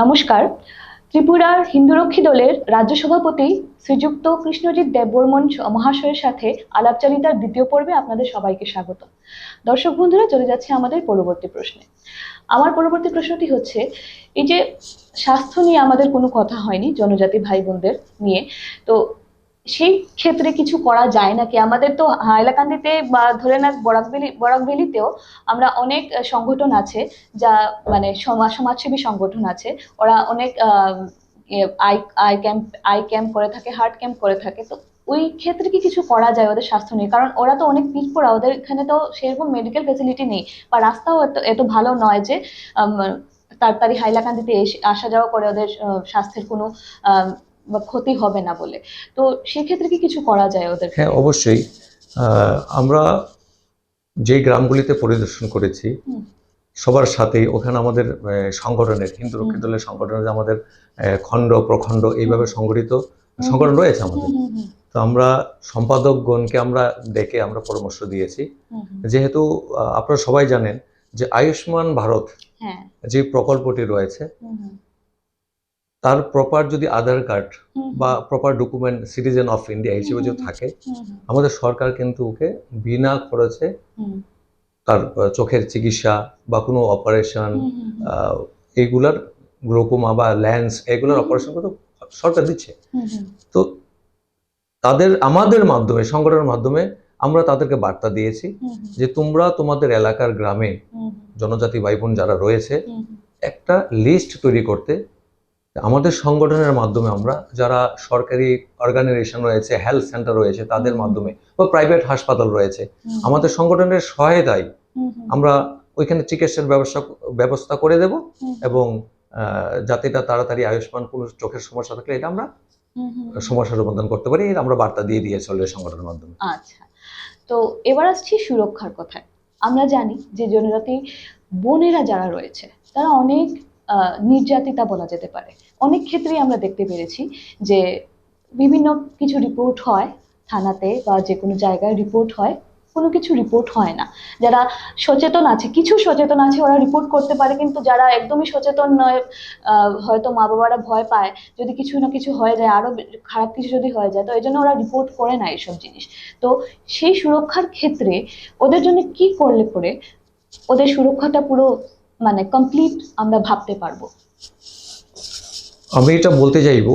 নমস্কার। ত্রিপুরার হিন্দুরক্ষী দলের রাজ্য সভাপতি শ্রীযুক্ত কৃষ্ণজিৎ দেববর্মন মহাশয়ের সাথে আলাপচারিতার দ্বিতীয় পর্বে আপনাদের সবাইকে স্বাগত। দর্শক বন্ধুরা, চলে যাচ্ছে আমাদের পরবর্তী প্রশ্নে। আমার পরবর্তী প্রশ্নটি হচ্ছে, এই যে স্বাস্থ্য নিয়ে আমাদের কোনো কথা হয়নি, জনজাতি ভাই বোনদের নিয়ে, তো সেই ক্ষেত্রে কিছু করা যায় নাকি? আমাদের তো হাইলাকান্দিতে বা ধরে না বরাকবেলি, বরাকবেলিতেও আমরা অনেক সংগঠন আছে যা মানে সমাজ, সমাজসেবী সংগঠন আছে। ওরা অনেক eye eye camp eye camp করে থাকে, হার্ট ক্যাম্প করে থাকে। তো ওই ক্ষেত্রে কি কিছু করা যায় ওদের স্বাস্থ্য নিয়ে? কারণ ওরা তো অনেক পিছপড়া ওদের এখানে তো সেরকম মেডিকেল ফেসিলিটি নেই বা রাস্তাও এত এত ভালো নয় যে তাড়াতাড়ি হাইলাকান্দিতে এসে আসা যাওয়া করে ওদের স্বাস্থ্যের কোনো বা ক্ষতি হবে না বলে। তো সেক্ষেত্রে কি কিছু করা যায় ওদের হ্যাঁ অবশ্যই। আমরা যে গ্রামগুলিতে পরিদর্শন করেছি সবার সাথেই ওখানে আমাদের সংগঠনের হিন্দু রক্ষী দলের সংগঠনের আমাদের খণ্ড প্রখণ্ড এইভাবে সংগঠিত সংগঠন রয়েছে আমাদের। তো আমরা সম্পাদকগণকে আমরা ডেকে আমরা পরামর্শ দিয়েছি। যেহেতু আপনারা সবাই জানেন যে আয়ুষ্মান ভারত হ্যাঁ। যে প্রকল্পটি রয়েছে তার প্রপার যদি আধার কার্ড বা proper document citizen of India হিসেবে যদি থাকে আমাদের সরকার কিন্তু ওকে বিনা খরচে তার চোখের চিকিৎসা বা কোনো অপারেশন এইগুলার গ্লোকোমা বা ল্যান্স এগুলোর। অপারেশন কিন্তু সরকার দিচ্ছে। তো তাদের আমাদের মাধ্যমে সংগঠনের মাধ্যমে আমরা তাদেরকে বার্তা দিয়েছি যে তোমরা তোমাদের এলাকার গ্রামে জনজাতি ভাই বোন যারা রয়েছে একটা লিস্ট তৈরি করতে আমাদের সংগঠনের মাধ্যমে আমরা যারা সরকারি অর্গানাইজেশন রয়েছে হেলথ সেন্টার রয়েছে তাদের মাধ্যমে বা প্রাইভেট হাসপাতাল রয়েছে আমাদের সংগঠনের সহায়তায় আমরা ওইখানে চিকিৎসার ব্যবস্থা ব্যবস্থা করে দেব এবং যাতে এটা তাড়াতাড়ি আয়ুষ্মান কোনো চোখের সমস্যা থাকলে এটা আমরা সমস্যার সমাধান করতে পারি এটা আমরা বার্তা দিয়ে দিয়ে চলে সংগঠনের মাধ্যমে। আচ্ছা। তো এবার আসছি সুরক্ষার কথায়। আমরা জানি যে জনজাতি বোনেরা যারা রয়েছে তারা অনেক নির্যাতিতা বলা যেতে পারে। অনেক ক্ষেত্রেই আমরা দেখতে পেরেছি যে বিভিন্ন কিছু রিপোর্ট হয় থানাতে বা যে কোনো জায়গায় রিপোর্ট হয়, কোনো কিছু রিপোর্ট হয় না। যারা সচেতন আছে, কিছু সচেতন আছে ওরা রিপোর্ট করতে পারে, কিন্তু যারা একদমই সচেতন নয় হয়তো মা বাবারা ভয় পায় যদি কিছু না কিছু হয়ে যায়, আরও খারাপ কিছু যদি হয়ে যায়, তো এই জন্য ওরা রিপোর্ট করে না এইসব জিনিস। তো সেই সুরক্ষার ক্ষেত্রে ওদের জন্য কি করলে পরে ওদের সুরক্ষাটা পুরো মানে কমপ্লিট আমরা ভাবতে পারব? আমি এটা বলতে চাইব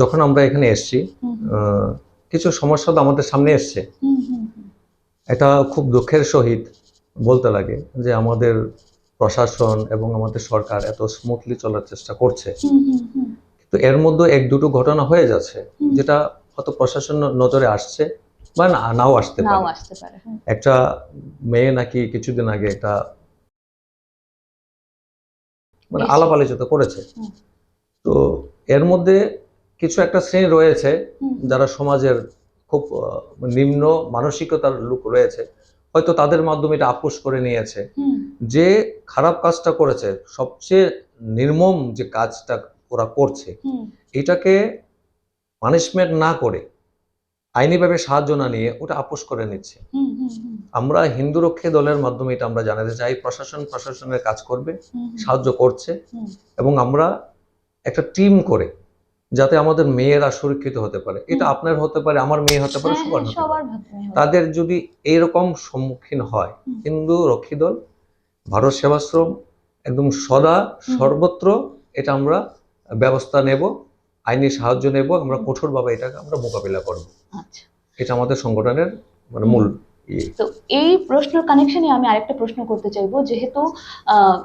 যখন আমরা এখানে এসেছি কিছু সমস্যা তো আমাদের সামনে এসছে। এটা খুব দুঃখের সহিত বলতে লাগে যে আমাদের প্রশাসন এবং আমাদের সরকার এত স্মুথলি চলার চেষ্টা করছে। তো এর মধ্যে এক দুটো ঘটনা হয়ে যাচ্ছে যেটা হয়তো প্রশাসন নজরে আসছে বা না নাও আসতে পারে। একটা মেয়ে নাকি কিছুদিন আগে একটা মানে আলাপ আলোচনা করেছে। তো এর মধ্যে কিছু একটা শ্রেণি রয়েছে যারা সমাজের খুব নিম্ন মানসিকতার লোক রয়েছে। হয়তো তাদের মাধ্যমে এটা আপোষ করে নিয়েছে। যে খারাপ কাজটা করেছে সবচেয়ে নির্মম যে কাজটা ওরা করছে এটাকে পানিশমেন্ট না করে আইনিভাবে সাহায্য না নিয়ে ওটা আপোষ করে নিচ্ছে। আমরা হিন্দু রক্ষী দলের মাধ্যমে এটা আমরা জানাতে চাই। প্রশাসন প্রশাসনের কাজ করবে সাহায্য করছে এবং আমরা একটা টিম করে যাতে আমাদের মেয়েরা সুরক্ষিত হতে পারে। এটা আপনার হতে পারে আমার মেয়ে হতে পারে হ্যাঁ, সবার হ্যাঁ, হতে পারে। সবার। তাদের যদি এইরকম সম্মুখীন হয় হিন্দু রক্ষী দল ভারত সেবাশ্রম একদম সদা সর্বত্র এটা আমরা ব্যবস্থা নেব আইনি সাহায্য নেব আমরা কঠোরভাবে এটাকে আমরা মোকাবিলা করব। আচ্ছা। এটা আমাদের সংগঠনের মানে মূল ইয়ে। তো এই প্রশ্নের কানেকশনে আমি আরেকটা প্রশ্ন করতে চাইব যেহেতু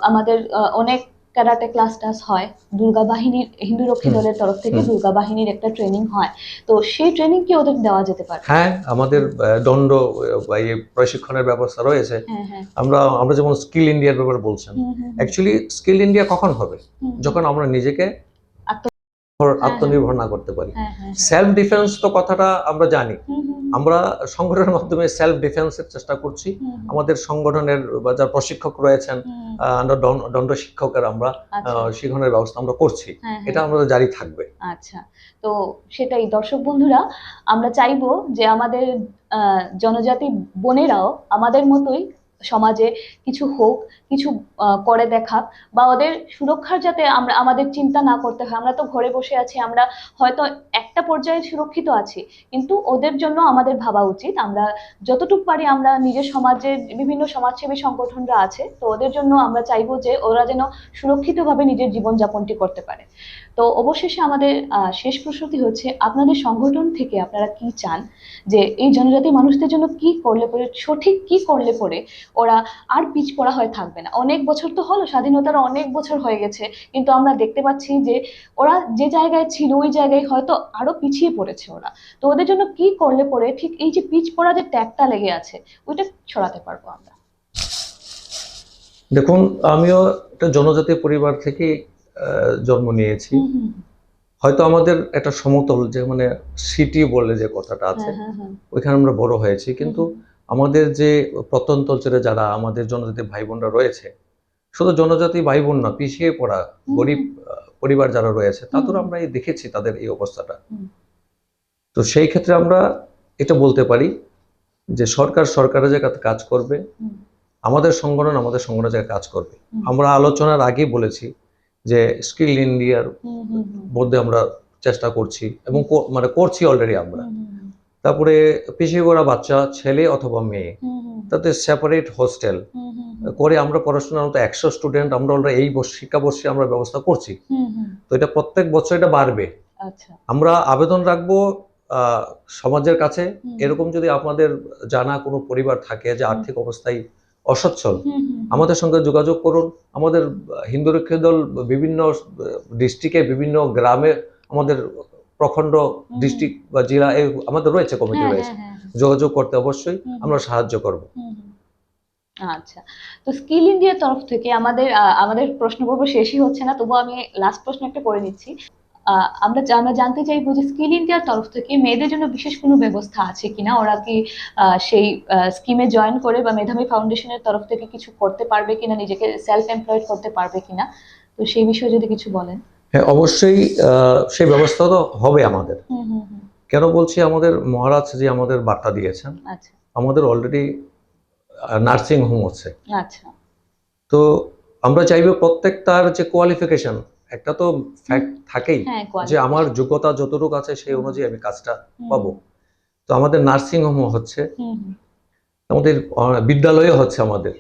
আমাদের অনেক ক্যারাটে ক্লাস টাস হয়। দুর্গা বাহিনীর হিন্দু রক্ষী দলের তরফ থেকে। দুর্গা বাহিনীর একটা ট্রেনিং হয়। তো সেই ট্রেনিং কি ওদের দেওয়া যেতে পারে? হ্যাঁ আমাদের দণ্ড বা এই প্রশিক্ষণের ব্যবস্থা রয়েছে। হ্যাঁ হ্যাঁ। আমরা আমরা যেমন স্কিল ইন্ডিয়ার ব্যাপারে বলছেন অ্যাকচুয়ালি স্কিল ইন্ডিয়া কখন হবে? যখন আমরা নিজেকে আত্মনির্ভর না করতে পারি। হ্যাঁ হ্যাঁ সেলফ ডিফেন্স তো কথাটা আমরা জানি। আমরা সংগঠনের মাধ্যমে সেলফ ডিফেন্সের চেষ্টা করছি। আমাদের সংগঠনের যারা প্রশিক্ষক রয়েছেন আমরা দণ্ড- শিক্ষকের আমরা আচ্ছা। শিক্ষণের ব্যবস্থা আমরা করছি। হ্যাঁ হ্যাঁ। এটা আমাদের জারি থাকবে। আচ্ছা। তো সেটাই দর্শক বন্ধুরা আমরা চাইব যে আমাদের জনজাতি বোনেরাও আমাদের মতোই সমাজে কিছু হোক কিছু করে দেখা বা ওদের সুরক্ষার যাতে আমরা আমাদের চিন্তা না করতে হয়। আমরা তো ঘরে বসে আছি আমরা হয়তো একটা পর্যায়ে সুরক্ষিত আছি। কিন্তু ওদের জন্য আমাদের ভাবা উচিত। আমরা যতটুকু পারি আমরা নিজের সমাজের বিভিন্ন সমাজসেবী সংগঠনরা আছে, তো ওদের জন্য আমরা চাইব যে ওরা যেন সুরক্ষিতভাবে নিজের জীবনযাপনটি করতে পারে। তো অবশেষে আমাদের শেষ প্রশ্নটি হচ্ছে, আপনাদের সংগঠন থেকে আপনারা কি চান? যে এই জনজাতি মানুষদের জন্য কি করলে পরে, সঠিক কি করলে পরে ওরা আর পিছ পড়া হয়ে থাকবে না? অনেক বছর তো হলো, স্বাধীনতার অনেক বছর হয়ে গেছে, কিন্তু আমরা দেখতে পাচ্ছি যে ওরা যে জায়গায় ছিল, ওই জায়গায় হয়তো আরও পিছিয়ে পড়েছে ওরা। তো ওদের জন্য কি করলে পরে, ঠিক এই যে পিছ পড়া যে ট্যাগটা লেগে আছে, ওইটা ছড়াতে পারব আমরা। দেখুন, আমিও একটা জনজাতি পরিবার থেকে জন্ম নিয়েছি। হয়তো আমাদের একটা সমতল যে মানে সিটি বলে যে কথাটা আছে হ্যাঁ হ্যাঁ হ্যাঁ। ওইখানে আমরা বড় হয়েছি। কিন্তু আমাদের যে প্রত্যন্ত অঞ্চলে যারা আমাদের জনজাতি ভাই বোনরা রয়েছে শুধু জনজাতি ভাই বোন না পিছিয়ে পড়া গরিব পরিবার যারা রয়েছে তাদেরও হুম। আমরা দেখেছি তাদের এই অবস্থাটা। তো সেই ক্ষেত্রে আমরা এটা বলতে পারি যে সরকার সরকারের জায়গাতে কাজ করবে আমাদের সংগঠন আমাদের সংগঠনের জায়গায় কাজ করবে। আমরা আলোচনার আগেই বলেছি যে স্কিল ইন্ডিয়ার মধ্যে আমরা চেষ্টা করছি এবং মানে করছি অলরেডি আমরা। তারপরে পিছিয়ে পড়া বাচ্চা ছেলে অথবা মেয়ে তাতে সেপারেট হোস্টেল করে আমরা পড়াশোনার মতো একশো স্টুডেন্ট আমরা অলরেডি এই বর্ষ- শিক্ষাবর্ষে আমরা ব্যবস্থা করছি। তো এটা প্রত্যেক বছর এটা বাড়বে। আচ্ছা। আমরা আবেদন রাখব আহ, সমাজের কাছে। এরকম যদি আপনাদের জানা কোনো পরিবার থাকে যে আর্থিক অবস্থায় অসচ্ছল। আমাদের সঙ্গে যোগাযোগ করুন। আমাদের হিন্দু রক্ষী দল বিভিন্ন ডিস্ট্রিক্টে বিভিন্ন গ্রামে আমাদের প্রখণ্ড ডিস্ট্রিক্ট বা জেলা আমাদের রয়েছে কমিটি হ্যাঁ, রয়েছে। হ্যাঁ, হ্যাঁ, যোগাযোগ করতে অবশ্যই আমরা সাহায্য করব। আচ্ছা। তো স্কিল ইন্ডিয়ার তরফ থেকে আমাদের আমাদের প্রশ্ন পর্ব শেষই হচ্ছে না তবুও আমি লাস্ট প্রশ্ন একটা করে নিচ্ছি। আমরা আমরা জানতে চাইব যে স্কিল ইন্ডিয়ার তরফ থেকে মেয়েদের জন্য বিশেষ কোনো ব্যবস্থা আছে কিনা? ওরা কি সেই স্কিমে জয়েন করে বা মেধাবী ফাউন্ডেশনের তরফ থেকে কিছু করতে পারবে কিনা? নিজেকে সেলফ এমপ্লয়েড করতে পারবে কিনা? তো সেই বিষয়ে যদি কিছু বলেন। হ্যাঁ অবশ্যই সেই ব্যবস্থা তো হবে আমাদের। কেন বলছি আমাদের মহারাজ যে আমাদের বার্তা দিয়েছেন আচ্ছা। আমাদের অলরেডি নার্সিং হোম হচ্ছে আচ্ছা। তো আমরা চাইব প্রত্যেক তার যে কোয়ালিফিকেশন একটা তো ফ্যাক্ট থাকেই হ্যাঁ যে আমার যোগ্যতা যতটুকু আছে সেই অনুযায়ী আমি কাজটা পাবো। তো আমাদের নার্সিং হোম হচ্ছে আমাদের আহ, বিদ্যালয়ও হচ্ছে আমাদের।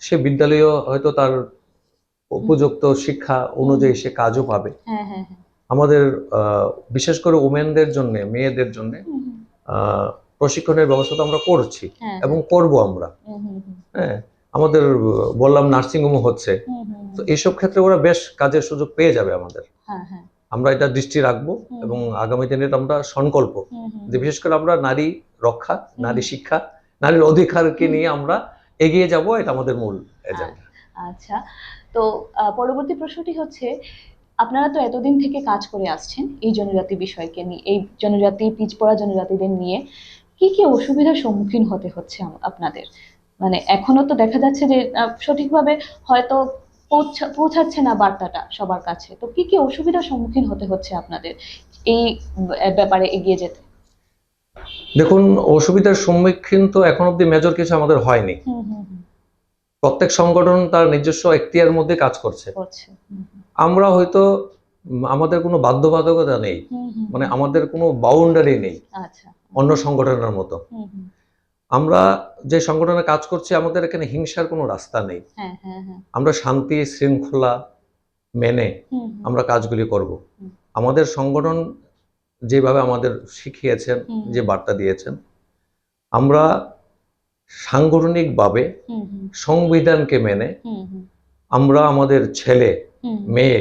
সে বিদ্যালয়ও হয়তো তার উপযুক্ত শিক্ষা অনুযায়ী সে কাজও পাবে। হ্যাঁ হ্যাঁ আমাদের আহ, বিশেষ করে ওমেনদের জন্য মেয়েদের জন্য প্রশিক্ষণের ব্যবস্থা তো আমরা করছি এবং করব আমরা। হ্যাঁ আমাদের বললাম নার্সিং হোম হচ্ছে তো এইসব ক্ষেত্রে ওরা বেশ কাজের সুযোগ পেয়ে যাবে আমাদের। হ্যাঁ হ্যাঁ। আমরা এটা দৃষ্টি রাখব এবং আগামী দিনের আমরা সংকল্প। যে বিশেষ করে আমরা নারী রক্ষা নারী শিক্ষা নারীর অধিকারকে নিয়ে আমরা এগিয়ে যাব এটা আমাদের মূল এজেন্ডা আচ্ছা তো পরবর্তী প্রশ্নটি হচ্ছে আপনারা তো এতদিন থেকে কাজ করে আসছেন এই জনজাতি বিষয়কে নিয়ে এই জনজাতি পিছপড়া জনজাতিদের নিয়ে কি কি অসুবিধার সম্মুখীন হতে হচ্ছে আপনাদের? মানে এখনও তো দেখা যাচ্ছে যে সঠিকভাবে হয়তো পৌঁছাচ্ছে না বার্তাটা সবার কাছে। তো কি কি অসুবিধার সম্মুখীন হতে হচ্ছে আপনাদের এই ব্যাপারে এগিয়ে যেতে? দেখুন অসুবিধার সম্মুখীন তো এখন অব্দি মেজর কিছু আমাদের হয়নি। প্রত্যেক সংগঠন তার নিজস্ব এখতিয়ার মধ্যে কাজ করছে। আমরা হয়তো আমাদের কোনো বাধ্যবাধকতা নেই। মানে আমাদের কোনো বাউন্ডারি নেই। আচ্ছা। অন্য সংগঠনের মতো। আমরা যে সংগঠনে কাজ করছি আমাদের এখানে হিংসার কোনো রাস্তা নেই। হ্যাঁ হ্যাঁ হ্যাঁ। আমরা শান্তি শৃঙ্খলা মেনে আমরা কাজগুলি করব। আমাদের সংগঠন যেভাবে আমাদের শিখিয়েছেন যে বার্তা দিয়েছেন আমরা সাংগঠনিকভাবে সংবিধানকে মেনে আমরা আমাদের ছেলে মেয়ে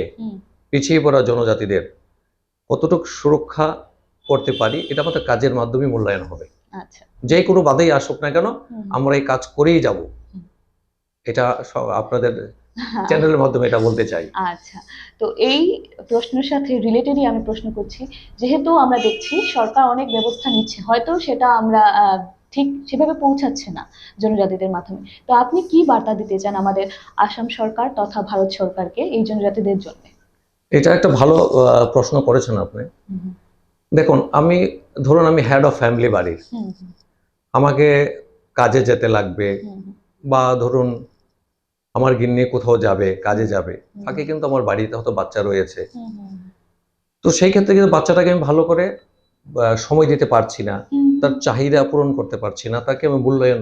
পিছিয়ে পড়া জনজাতিদের কতটুকু সুরক্ষা করতে পারি এটা আমাদের কাজের মাধ্যমে মূল্যায়ন হবে। যে কোনো বাধেই আসুক না কেন আমরা এই কাজ করেই যাব। এটা আপনাদের চ্যানেলের মাধ্যমে এটা বলতে চাই। আচ্ছা। তো এই প্রশ্নের সাথে রিলেটেডই আমি প্রশ্ন করছি যেহেতু আমরা দেখছি সরকার অনেক ব্যবস্থা নিচ্ছে হয়তো সেটা আমরা ঠিক সেভাবে পৌঁছাচ্ছে না জনজাতিদের মাধ্যমে। তো আপনি কি বার্তা দিতে চান আমাদের আসাম সরকার তথা ভারত সরকারকে এই জনজাতিদের জন্য? এটা একটা ভালো প্রশ্ন করেছেন আপনি। দেখুন আমি ধরুন আমি হেড অফ ফ্যামিলি বাড়ির। আমাকে কাজে যেতে লাগবে বা ধরুন আমার গিন্নি কোথাও যাবে কাজে যাবে ফাঁকে কিন্তু আমার বাড়িতে হয়তো বাচ্চা রয়েছে। তো সেই ক্ষেত্রে কিন্তু বাচ্চাটাকে আমি ভালো করে সময় দিতে পারছি না। তার চাহিদা পূরণ করতে পারছি না। তাকে আমি মূল্যায়ন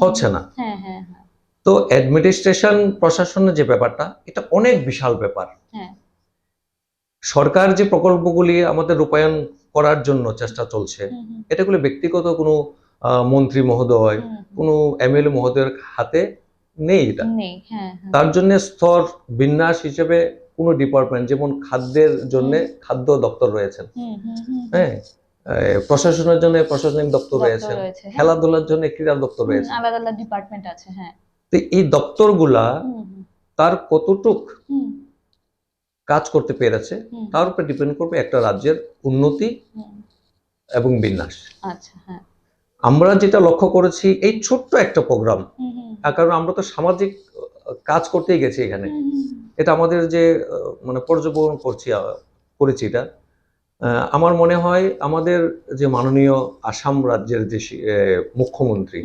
হচ্ছে না। হ্যাঁ হ্যাঁ হ্যাঁ। তো অ্যাডমিনিস্ট্রেশন প্রশাসনের যে ব্যাপারটা এটা অনেক বিশাল ব্যাপার। সরকার যে প্রকল্পগুলি আমাদের রূপায়ণ করার জন্য চেষ্টা চলছে। হুম, এটাগুলো ব্যক্তিগত কোনো মন্ত্রী মহোদয়। কোনো এমএলএ মহোদয়ের হাতে নেই এটা। হ্যাঁ হ্যাঁ। তার জন্য স্তর বিন্যাস হিসেবে কোনো ডিপার্টমেন্ট যেমন খাদ্যের জন্য খাদ্য দপ্তর রয়েছেন। হ্যাঁ প্রশাসনের জন্য প্রশাসনিক দপ্তর রয়েছে হ্যাঁ। খেলাধুলার জন্য ক্রীড়া দপ্তর রয়েছে। আলাদা আলাদা ডিপার্টমেন্ট আছে হ্যাঁ। তো এই দপ্তরগুলা তার কতটুক কাজ করতে পেরেছে তার উপর ডিপেন্ড করবে একটা রাজ্যের উন্নতি এবং বিন্যাস। আচ্ছা হ্যাঁ। আমরা যেটা লক্ষ্য করেছি এই ছোট্ট একটা প্রোগ্রাম কারণ আমরা তো সামাজিক কাজ করতেই গেছি এখানে। এটা আমাদের যে মানে পর্যবেক্ষণ করছি করেছি এটা। আমার মনে হয় আমাদের যে মাননীয় আসাম রাজ্যের যে মুখ্যমন্ত্রী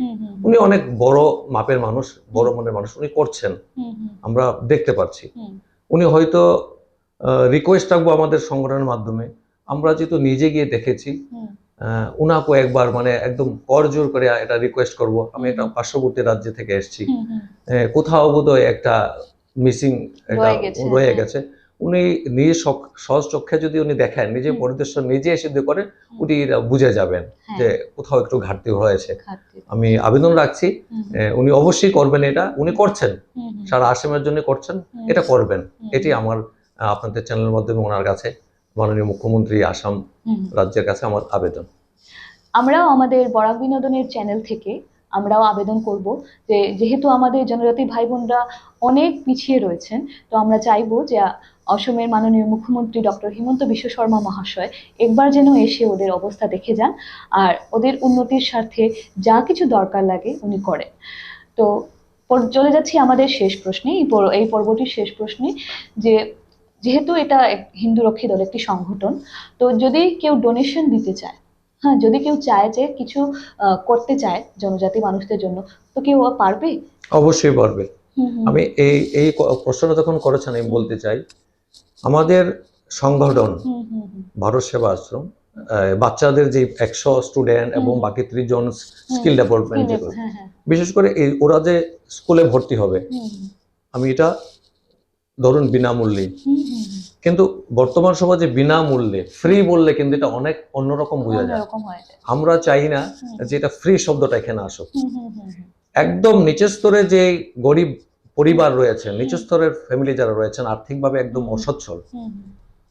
উনি অনেক বড় মাপের মানুষ বড় মনের মানুষ উনি করছেন। আমরা দেখতে পাচ্ছি। উনি হয়তো রিকোয়েস্ট রাখব আমাদের সংগঠনের মাধ্যমে। আমরা যেহেতু নিজে গিয়ে দেখেছি উনাকে একবার মানে একদম করজোর করে এটা রিকোয়েস্ট করব। আমি একটা পার্শ্ববর্তী রাজ্য থেকে এসেছি। কোথাও বোধহয় একটা মিসিং রয়ে গেছে, হ্যাঁ। গেছে। উনি নিজে সহজ চক্ষে যদি উনি দেখেন নিজে। পরিদর্শন নিজে এসে করে উনি এটা বুঝে যাবেন হ্যাঁ, যে কোথাও একটু ঘাটতি হয়েছে আমি আবেদন রাখছি উনি অবশ্যই করবেন এটা। উনি করছেন। সারা আসামের জন্য করছেন। এটা করবেন। এটি আমার আপনাদের চ্যানেলের মাধ্যমে ওনার কাছে মাননীয় মুখ্যমন্ত্রী আসাম রাজ্যের কাছে আমার আবেদন। আমরাও আমাদের বরাক বিনোদনের চ্যানেল থেকে আমরাও আবেদন করব যে যেহেতু আমাদের জনজাতি ভাই বোনরা অনেক পিছিয়ে রয়েছেন তো আমরা চাইব যে অসমের মাননীয় মুখ্যমন্ত্রী ডক্টর হিমন্ত বিশ্ব শর্মা মহাশয় একবার যেন এসে ওদের অবস্থা দেখে যান আর ওদের উন্নতির স্বার্থে যা কিছু দরকার লাগে উনি করেন। তো চলে যাচ্ছি আমাদের শেষ প্রশ্নে এই এই পর্বটির শেষ প্রশ্নে যে যেহেতু এটা হিন্দু রক্ষী দল একটি সংগঠন তো যদি কেউ ডোনেশন দিতে চায় হ্যাঁ যদি কেউ চায় যে কিছু করতে চায় জনজাতি মানুষদের জন্য তো কেউ পারবে? অবশ্যই পারবে। আমি এই এই প্রশ্নটা যখন করেছেন আমি বলতে চাই আমাদের সংগঠন ভারত সেবা আশ্রম বাচ্চাদের যে একশো স্টুডেন্ট এবং বাকি ত্রিশ জন স্কিল ডেভেলপমেন্ট হুম, যেগুলো হ্যাঁ, হ্যাঁ, বিশেষ করে এই ওরা যে স্কুলে ভর্তি হবে আমি এটা ধরুন বিনামূল্যে কিন্তু বর্তমান সমাজে বিনামূল্যে ফ্রি বললে কিন্তু এটা অনেক অন্যরকম বোঝা যায়। আমরা চাই না যে এটা ফ্রি শব্দটা এখানে আসুক। একদম নিচের স্তরে যে গরিব পরিবার রয়েছে নিচের স্তরের ফ্যামিলি যারা রয়েছেন আর্থিকভাবে একদম অসচ্ছল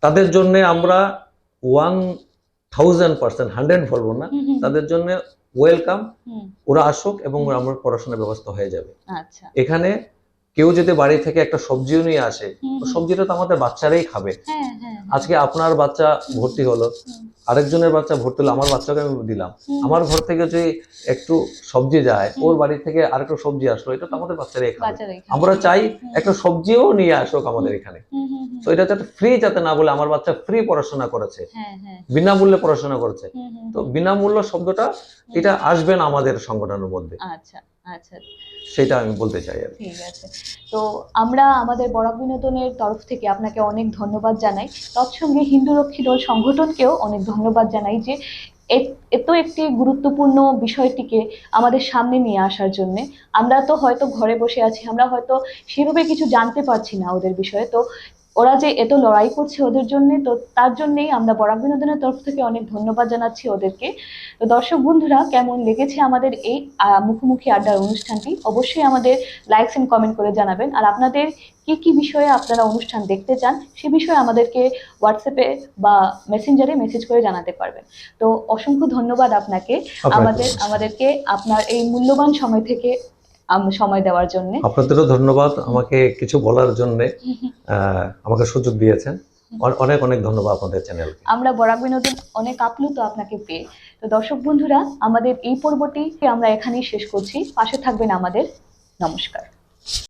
তাদের জন্য আমরা ওয়ান থাউজেন্ড পার্সেন্ট হান্ড্রেড বলব না তাদের জন্য ওয়েলকাম ওরা আসুক এবং আমার পড়াশোনার ব্যবস্থা হয়ে যাবে। আচ্ছা। এখানে কেউ যদি বাড়ি থেকে একটা সবজিও নিয়ে আসে সবজিটা তো আমাদের বাচ্চারাই খাবে। হ্যাঁ হ্যাঁ আজকে আপনার বাচ্চা ভর্তি হলো আরেকজনের বাচ্চা ভর্তি হলো আমার বাচ্চাকে আমি দিলাম। আমার ঘর থেকে যে একটু সবজি যায় ওর বাড়ি থেকে আরেকটু সবজি আসলো এটা তো আমাদের বাচ্চারাই খাবে। আমরা চাই একটা সবজিও নিয়ে আসুক আমাদের এখানে। তো এটা যাতে ফ্রি যাতে না বলে আমার বাচ্চা ফ্রি পড়াশোনা করেছে। হ্যাঁ হ্যাঁ। বিনামূল্যে পড়াশোনা করেছে। তো বিনামূল্য শব্দটা এটা আসবে না আমাদের সংগঠনের মধ্যে। আচ্ছা আচ্ছা। সেটা আমি বলতে চাই আর ঠিক আছে। তো আমরা আমাদের বড় বিনোদনের তরফ থেকে আপনাকে অনেক ধন্যবাদ জানাই। তৎসঙ্গে হিন্দু রক্ষী দল সংগঠনকেও অনেক ধন্যবাদ জানাই যে এত একটি গুরুত্বপূর্ণ বিষয়টিকে আমাদের সামনে নিয়ে আসার জন্যে। আমরা তো হয়তো ঘরে বসে আছি, আমরা হয়তো সেভাবে কিছু জানতে পারছি না ওদের বিষয়ে। তো ওরা যে এত লড়াই করছে ওদের জন্য তো তার জন্যই আমরা বরাক বিনোদনের তরফ থেকে অনেক ধন্যবাদ জানাচ্ছি ওদেরকে। তো দর্শক বন্ধুরা কেমন লেগেছে আমাদের এই মুখোমুখি আড্ডার অনুষ্ঠানটি? অবশ্যই আমাদের লাইকস এন্ড কমেন্ট করে জানাবেন। আর আপনাদের কি কি বিষয়ে আপনারা অনুষ্ঠান দেখতে চান সে বিষয়ে আমাদেরকে হোয়াটসঅ্যাপে বা মেসেঞ্জারে মেসেজ করে জানাতে পারবেন। তো অসংখ্য ধন্যবাদ আপনাকে। আমাদের আমাদেরকে আপনার এই মূল্যবান সময় থেকে সময় দেওয়ার জন্য। আপনাদেরও ধন্যবাদ আমাকে কিছু বলার জন্য আমাকে সুযোগ দিয়েছেন। অনেক অনেক ধন্যবাদ আপনাদের চ্যানেল আমরা বরাক বিনোদন অনেক আপ্লুত আপনাকে পেয়ে। তো দর্শক বন্ধুরা আমাদের এই পর্বটি আমরা এখানেই শেষ করছি। পাশে থাকবেন আমাদের। নমস্কার।